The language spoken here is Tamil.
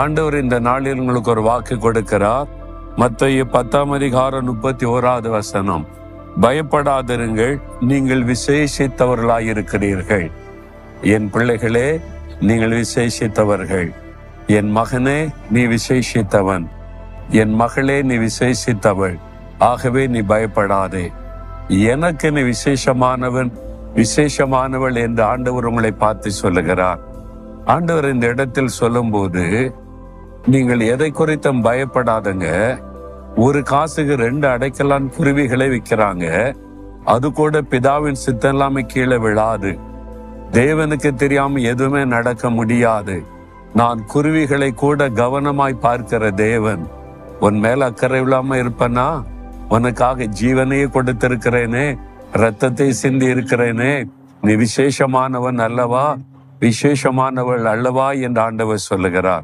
ஆண்டவர் இந்த நாளில் உங்களுக்கு ஒரு வாக்கு கொடுக்கிறார். மத்திய பத்தாம் அதிகாரம் முப்பத்தி ஓராவது வசனம். பயப்படாதிருங்கள் நீங்கள் விசேஷித்தவர்களாயிருக்கிறீர்கள். என் பிள்ளைகளே நீங்கள் விசேஷித்தவர்கள். என் மகனே நீ விசேஷித்தவன். என் மகளே நீ விசேஷித்தவள். ஆகவே நீ பயப்படாதே. எனக்கு நீ விசேஷமானவன் விசேஷமானவள் என்று ஆண்டவர் உங்களை பார்த்து சொல்லுகிறார். ஆண்டவர் இந்த இடத்தில் சொல்லும்போது நீங்கள் எதை குறித்தும் பயப்படாதங்க. ஒரு காசுக்கு ரெண்டு அடைக்கலான் குருவிகளை விற்கிறாங்க. அது கூட பிதாவின் சித்தம் கீழே விழாது. தேவனுக்கு தெரியாம எதுவுமே நடக்க முடியாது. நான் குருவிகளை கூட கவனமாய் பார்க்கிற தேவன். உன் மேல அக்கறை இல்லாம இருப்பனா? உனக்காக ஜீவனையே கொடுத்திருக்கிறேனே. ரத்தத்தை சிந்தி இருக்கிறேனே. நீ விசேஷமானவன் அல்லவா? விசேஷமானவள் அல்லவா? என்று ஆண்டவர் சொல்லுகிறார்.